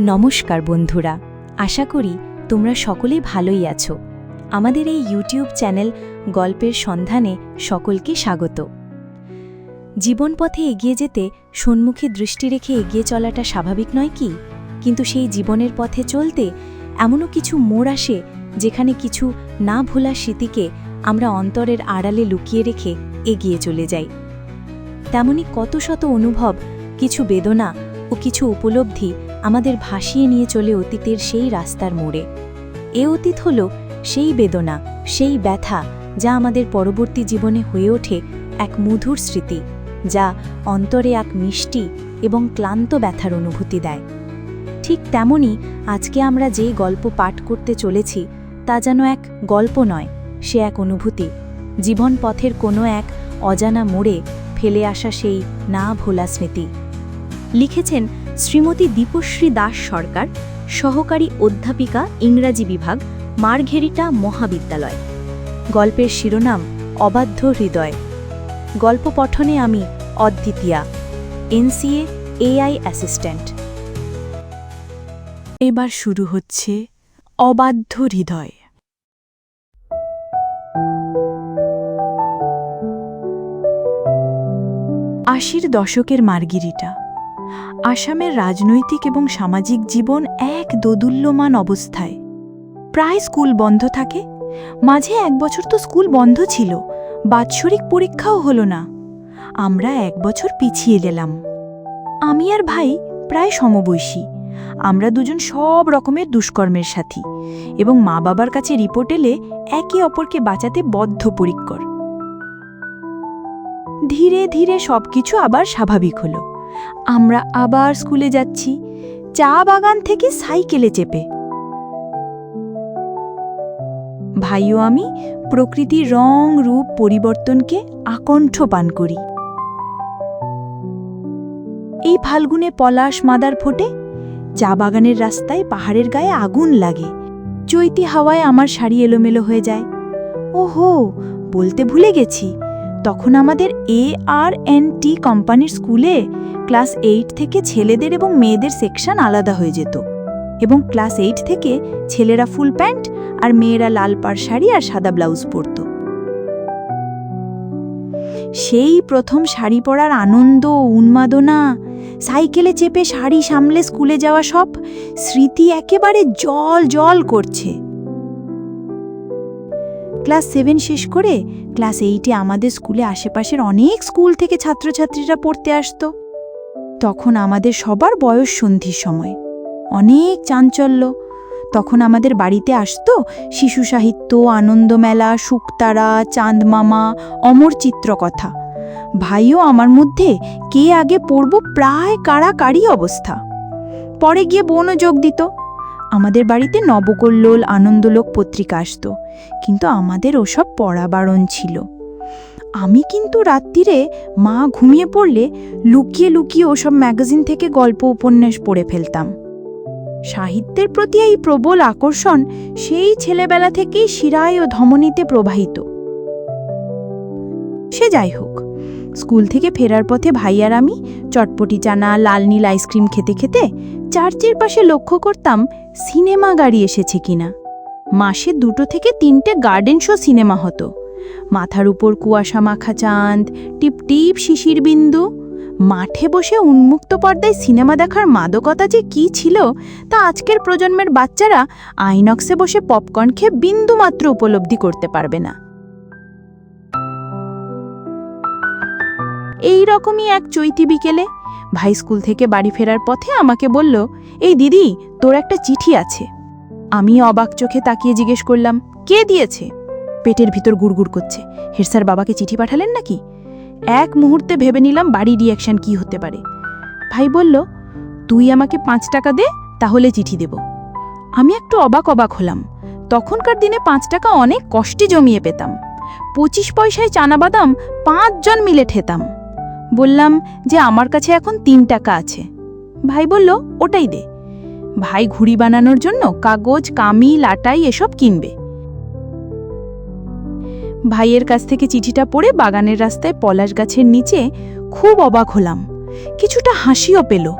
নমস্কার বন্ধুরা, আশা করি তোমরা সকলেই ভালোই আছো। আমাদের এই ইউটিউব চ্যানেল গল্পের সন্ধানে সকলকে স্বাগত। জীবনপথে এগিয়ে যেতে সম্মুখে দৃষ্টি রেখে এগিয়ে চলাটা স্বাভাবিক নয় কি? কিন্তু সেই জীবনের পথে চলতে এমনও কিছু মোড় আসে যেখানে কিছু না ভোলা স্মৃতিকে আমরা অন্তরের আড়ালে লুকিয়ে রেখে এগিয়ে চলে যাই। তেমনি কত শত অনুভব, কিছু বেদনা ও কিছু উপলব্ধি আমাদের ভাসিয়ে নিয়ে চলে অতীতের সেই রাস্তার মোড়ে। এ অতীত হল সেই বেদনা, সেই ব্যথা, যা আমাদের পরবর্তী জীবনে হয়ে ওঠে এক মধুর স্মৃতি, যা অন্তরে এক মিষ্টি এবং ক্লান্ত ব্যথার অনুভূতি দেয়। ঠিক তেমনই আজকে আমরা যে গল্প পাঠ করতে চলেছি, তা যেন এক গল্প নয়, সে এক অনুভূতি। জীবন পথের কোনো এক অজানা মোড়ে ফেলে আসা সেই না ভোলা স্মৃতি। লিখেছেন শ্রীমতী দীপশ্রী দাস সরকার, সহকারী অধ্যাপিকা, ইংরাজি বিভাগ, মারঘেরিটা মহাবিদ্যালয়। গল্পের শিরোনাম, অবাধ্য হৃদয়। গল্প পঠনে আমি অদ্বিতীয়া, এনসিএ এআই অ্যাসিস্ট্যান্ট। এবার শুরু হচ্ছে অবাধ্য হৃদয়। আশির দশকের মার্গিরিটা আসামের রাজনৈতিক এবং সামাজিক জীবন এক দোদুল্যমান অবস্থায়। প্রায় স্কুল বন্ধ থাকে। মাঝে এক বছর তো স্কুল বন্ধ ছিল। বাৎসরিক পরীক্ষাও হলো না। আমরা এক বছর পিছিয়ে গেলাম। আমি আর ভাই প্রায় সমবয়সী। আমরা দুজন সব রকমের দুষ্কর্মের সাথী এবং মা বাবার কাছে রিপোর্ট এলে একে অপরকে বাঁচাতে বদ্ধপরিক্কর ধীরে ধীরে সবকিছু আবার স্বাভাবিক হলো। আমরা আবার স্কুলে যাচ্ছি। চা বাগান থেকে সাইকেলে চেপে। ভাইও আমি প্রকৃতির রং, রূপ, পরিবর্তনকে আকণ্ঠ পান করি। এই ফাল্গুনে পলাশ মাদার ফোটে চা বাগানের রাস্তায় পাহাড়ের গায়ে আগুন লাগে। চৈতি হাওয়ায় আমার শাড়ি এলোমেলো হয়ে যায়। ওহো, বলতে ভুলে গেছি। তখন আমাদের এ আর এন টি কোম্পানির স্কুলে ক্লাস এইট থেকে ছেলেদের এবং মেয়েদের সেকশন আলাদা হয়ে যেত। এবং ক্লাস এইট থেকে ছেলেরা ফুল প্যান্ট আর মেয়েরা লাল পাড় শাড়ি আর সাদা ব্লাউজ পরত। সেই প্রথম শাড়ি পরার আনন্দ, উন্মাদনা, সাইকেলে চেপে শাড়ি সামলে স্কুলে যাওয়া সব স্মৃতি একেবারে জল জল করছে। ক্লাস সেভেন শেষ করে ক্লাস এইটে আমাদের স্কুলে আশেপাশের অনেক স্কুল থেকে ছাত্রছাত্রীরা পড়তে আসতো। তখন আমাদের সবার বয়স সন্ধির সময়। অনেক চাঞ্চল্য। তখন আমাদের বাড়িতে আসতো শিশু সাহিত্য আনন্দমেলা শুকতারা চাঁদমামা অমর চিত্রকথা। ভাইও আমার মধ্যে কে আগে পড়ব, প্রায় কাড়াকাড়ি অবস্থা। পরে গিয়ে বোনও যোগ দিত। আমাদের বাড়িতে নবকল্লোল আনন্দলোক পত্রিকা আসতো, কিন্তু আমাদের ওসব পড়া বারণ ছিল। আমি কিন্তু রাত্রিরে মা ঘুমিয়ে পড়লে লুকিয়ে লুকিয়ে ওসব ম্যাগাজিন থেকে গল্প উপন্যাস পড়ে ফেলতাম। সাহিত্যের প্রতি এই প্রবল আকর্ষণ সেই ছেলেবেলা থেকেই শিরায় ও ধমনীতে প্রবাহিত। সে যাই হোক, স্কুল থেকে ফেরার পথে ভাই আর আমি চটপটি চানা, লাল নীল আইসক্রিম খেতে খেতে চার্চের পাশে লক্ষ্য করতাম সিনেমা গাড়ি এসেছে কিনা? মাসে দুটো থেকে তিনটে গার্ডেন শো সিনেমা হতো। মাথার উপর কুয়াশা মাখা চাঁদ, টিপ টিপ শিশির বিন্দু। মাঠে বসে উন্মুক্ত পর্দায় সিনেমা দেখার মাদকতা যে কি ছিল, তা আজকের প্রজন্মের বাচ্চারা আইনক্সে বসে পপকর্ন খেয়ে বিন্দুমাত্র উপলব্ধি করতে পারবে না। এই রকমই এক চৈতি বিকেলে ভাই স্কুল থেকে বাড়ি ফেরার পথে আমাকে বলল, এই দিদি, তোর একটা চিঠি আছে। আমি অবাক চোখে তাকিয়ে জিজ্ঞেস করলাম, কে দিয়েছে? পেটের ভিতর গুড়গুড় করছে। হেরসার বাবাকে চিঠি পাঠালেন নাকি? এক মুহূর্তে ভেবে নিলাম বাড়ি রিয়াকশন কি হতে পারে। ভাই বলল, তুই আমাকে পাঁচ টাকা দে, তাহলে চিঠি দেব। আমি একটু অবাক অবাক হলাম। তখনকার দিনে পাঁচ টাকা অনেক কষ্টে জমিয়ে পেতাম। পঁচিশ পয়সায় চানা বাদাম পাঁচজন মিলে ঠেতাম বললাম যে আমার কাছে এখন তিন টাকা আছে। ভাই বলল, ওটাই দে। ভাই ঘুড়ি বানানোর জন্য কাগজ, কামি, লাটাই এসব কিনবে। ভাইয়ের কাছ থেকে চিঠিটা পড়ে বাগানের রাস্তায় পলাশ গাছের নিচে খুব অবাক হলাম। কিছুটা হাসিও পেল।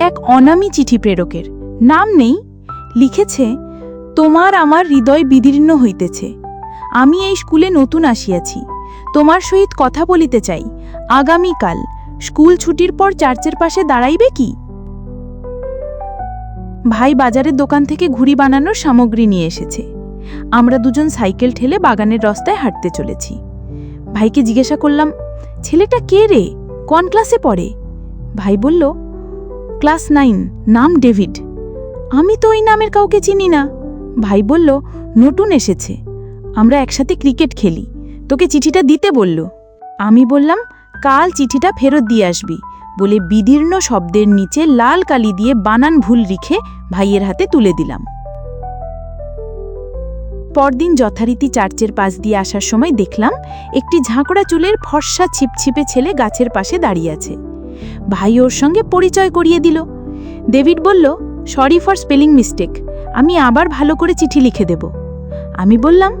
এক অনামি চিঠি প্রেরকের, নাম নেই, লিখেছে, তোমার আমার হৃদয় বিদীর্ণ হইতেছে। আমি এই স্কুলে নতুন আসিয়াছি। তোমার সহিত কথা বলিতে চাই। আগামীকাল। স্কুল ছুটির পর চার্চের পাশে দাঁড়াইবে কি? ভাই বাজারের দোকান থেকে ঘুড়ি বানানোর সামগ্রী নিয়ে এসেছে। আমরা দুজন সাইকেল ঠেলে বাগানের রাস্তায় হাঁটতে চলেছি। ভাইকে জিজ্ঞাসা করলাম, ছেলেটা কে রে? কোন ক্লাসে পড়ে? ভাই বলল, ক্লাস নাইন, নাম ডেভিড। আমি তো ওই নামের কাউকে চিনি না। ভাই বলল, নতুন এসেছে। আমরা একসাথে ক্রিকেট খেলি। তোকে চিঠিটা দিতে বলল। আমি বললাম কাল চিঠিটা ফেরত দিয়ে আসবি, বলে বিদীর্ণ শব্দের নিচে লাল কালি দিয়ে বানান ভুল লিখে ভাইয়ের হাতে তুলে দিলাম। পরদিন যথারীতি চার্চের পাশ দিয়ে আসার সময় দেখলাম একটি ঝাঁকড়া চুলের ফর্সা ছিপছিপে ছেলে গাছের পাশে দাঁড়িয়ে আছে। ভাই ওর সঙ্গে পরিচয় করিয়ে দিল। ডেভিড বলল সরি ফর স্পেলিং মিস্টেক আমি আবার ভালো করে চিঠি লিখে দেব। আমি বললাম,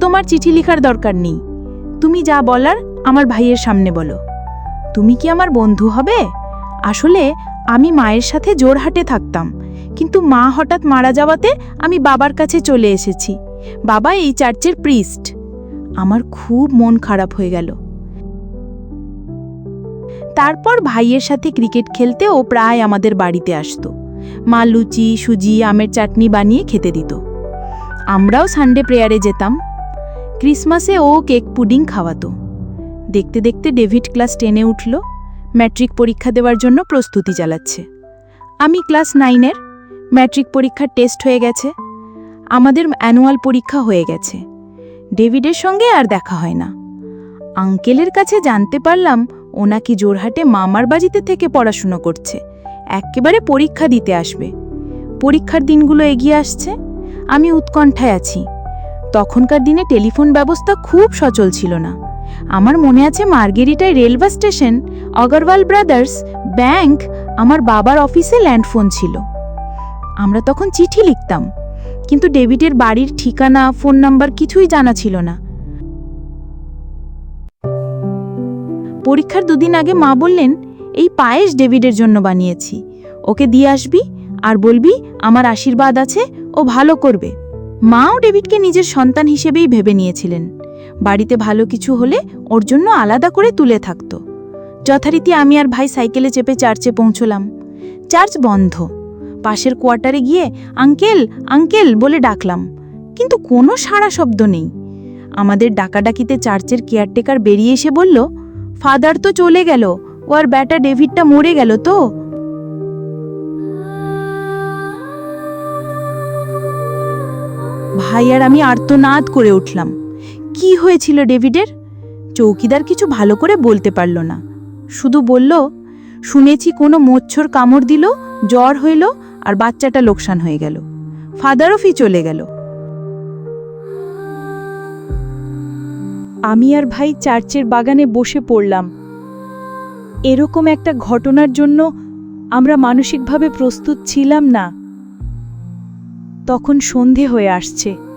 তোমার চিঠি লিখার দরকার নেই। তুমি যা বলার আমার ভাইয়ের সামনে বলো। তুমি কি আমার বন্ধু হবে? আসলে আমি মায়ের সাথে জোরহাটে থাকতাম, কিন্তু মা হঠাৎ মারা যাওয়াতে আমি বাবার কাছে চলে এসেছি। বাবা এই চার্চের প্রিস্ট। আমার খুব মন খারাপ হয়ে গেল। তারপর ভাইয়ের সাথে ক্রিকেট খেলতে ও প্রায় আমাদের বাড়িতে আসতো। মা লুচি, সুজি, আমের চাটনি বানিয়ে খেতে দিত। আমরাও সানডে প্রেয়ারে যেতাম। ক্রিসমাসে ও কেক পুডিং খাওয়াতো। দেখতে দেখতে ডেভিড ক্লাস টেনে উঠল, ম্যাট্রিক পরীক্ষা দেওয়ার জন্য প্রস্তুতি চালাচ্ছে। আমি ক্লাস নাইনের, ম্যাট্রিক পরীক্ষার টেস্ট হয়ে গেছে, আমাদের অ্যানুয়াল পরীক্ষা হয়ে গেছে। ডেভিডের সঙ্গে আর দেখা হয় না। আঙ্কেলের কাছে জানতে পারলাম, ও নাকি জোরহাটে মামার বাজিতে থেকে পড়াশুনো করছে, একেবারে পরীক্ষা দিতে আসবে। পরীক্ষার দিনগুলো এগিয়ে আসছে, আমি উৎকণ্ঠায় আছি। তখনকার দিনে টেলিফোন ব্যবস্থা খুব সচল ছিল না। আমার মনে আছে মার্গেরিটায় railway station, Agarwal brothers, bank, আমার বাবার অফিসে ল্যান্ডফোন ছিল। আমরা তখন চিঠি লিখতাম, কিন্তু ডেভিডের বাড়ির ঠিকানা, ফোন নাম্বার কিছুই জানা ছিল না। পরীক্ষার দুদিন আগে মা বললেন, এই পায়েস ডেভিডের জন্য বানিয়েছি। ওকে দিয়ে আসবি আর বলবি আমার আশীর্বাদ আছে, ও ভালো করবে। মাও ডেভিডকে নিজের সন্তান হিসেবেই ভেবে নিয়েছিলেন। বাড়িতে ভালো কিছু হলে ওর জন্য আলাদা করে তুলে থাকত। যথারীতি আমি আর ভাই সাইকেলে চেপে চার্চে পৌঁছলাম। চার্চ বন্ধ। পাশের কোয়ার্টারে গিয়ে আঙ্কেল আঙ্কেল বলে ডাকলাম। কিন্তু কোনো সাড়া শব্দ নেই। আমাদের ডাকাডাকিতে চার্চের কেয়ারটেকার বেরিয়ে এসে বলল, ফাদার তো চলে গেল। ও আর ব্যাটা ডেভিডটা মরে গেল তো? ভাই আর আমি আর্তনাদ করে উঠলাম। কি হয়েছিল ডেভিডের? চৌকিদার কিছু ভালো করে বলতে পারল না। শুধু বলল, শুনেছি কোনো মচ্ছর কামড় দিল, জ্বর হইল আর বাচ্চাটা লোকসান হয়ে গেল। ফাদারও ফি চলে গেল। আমি আর ভাই চার্চের বাগানে বসে পড়লাম। এরকম একটা ঘটনার জন্য আমরা মানসিকভাবে প্রস্তুত ছিলাম না। তখন সন্ধে হয়ে আসছে।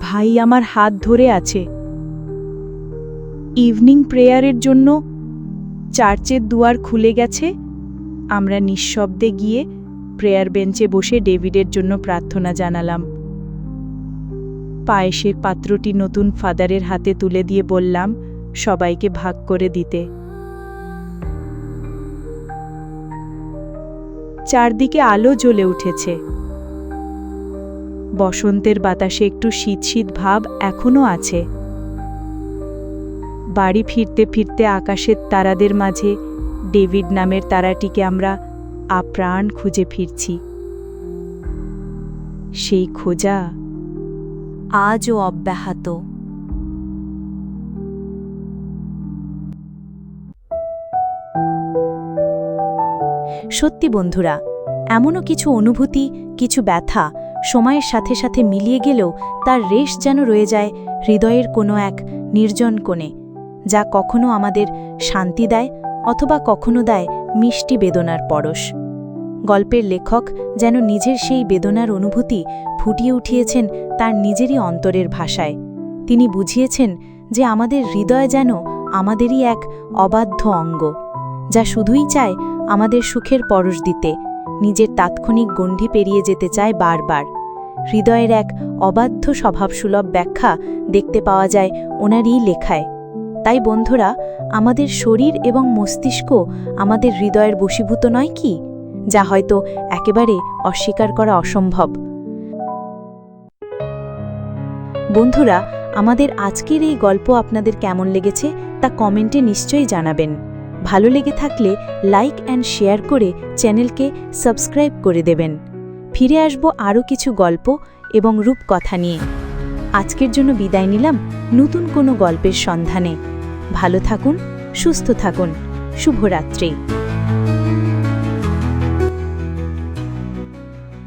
ভাই আমার হাত ধরে আছে। ইভিনিং প্রেয়ারের জন্য চার্চের দুয়ার খুলে গেছে। আমরা নিঃশব্দে গিয়ে প্রেয়ার বেঞ্চে বসে ডেভিডের জন্য প্রার্থনা জানালাম। পায়েসের পাত্রটি নতুন ফাদারের হাতে তুলে দিয়ে বললাম, সবাইকে ভাগ করে দিতে। চারদিকে আলো জ্বলে উঠেছে। বসন্তের বাতাসে একটু শীত শীত ভাব এখনও আছে। বাড়ি ফিরতে ফিরতে আকাশের তারাদের মাঝে ডেভিড নামের তারাটিকে আমরা আপ্রাণ খুঁজে ফিরছি। সেই খোঁজা আজও অব্যাহত। সত্যি বন্ধুরা, এমনও কিছু অনুভূতি, কিছু ব্যথা সময়ের সাথে সাথে মিলিয়ে গেলেও তার রেশ যেন রয়ে যায় হৃদয়ের কোনো এক নির্জন কোণে, যা কখনো আমাদের শান্তি দেয় অথবা কখনো দেয় মিষ্টি বেদনার পরশ। গল্পের লেখক যেন নিজের সেই বেদনার অনুভূতি ফুটিয়ে উঠিয়েছেন তার নিজেরই অন্তরের ভাষায়। তিনি বুঝিয়েছেন যে আমাদের হৃদয় যেন আমাদেরই এক অবাধ্য অঙ্গ, যা শুধুই চায় আমাদের সুখের পরশ দিতে, নিজের তাৎক্ষণিক গণ্ডি পেরিয়ে যেতে চায় বারবার। হৃদয়ের এক অবাধ্য স্বভাবসুলভ ব্যাখ্যা দেখতে পাওয়া যায় ওনারই লেখায়। তাই বন্ধুরা, আমাদের শরীর এবং মস্তিষ্ক আমাদের হৃদয়ের বশীভূত নয় কি? যা হয়তো একেবারে অস্বীকার করা অসম্ভব। বন্ধুরা, আমাদের আজকের এই গল্প আপনাদের কেমন লেগেছে তা কমেন্টে নিশ্চয়ই জানাবেন। ভালো লেগে থাকলে লাইক অ্যান্ড শেয়ার করে চ্যানেলকে সাবস্ক্রাইব করে দেবেন। ফিরে আসব আরও কিছু গল্প এবং রূপকথা নিয়ে। আজকের জন্য বিদায় নিলাম নতুন কোনো গল্পের সন্ধানে। ভালো থাকুন, সুস্থ থাকুন। শুভরাত্রি।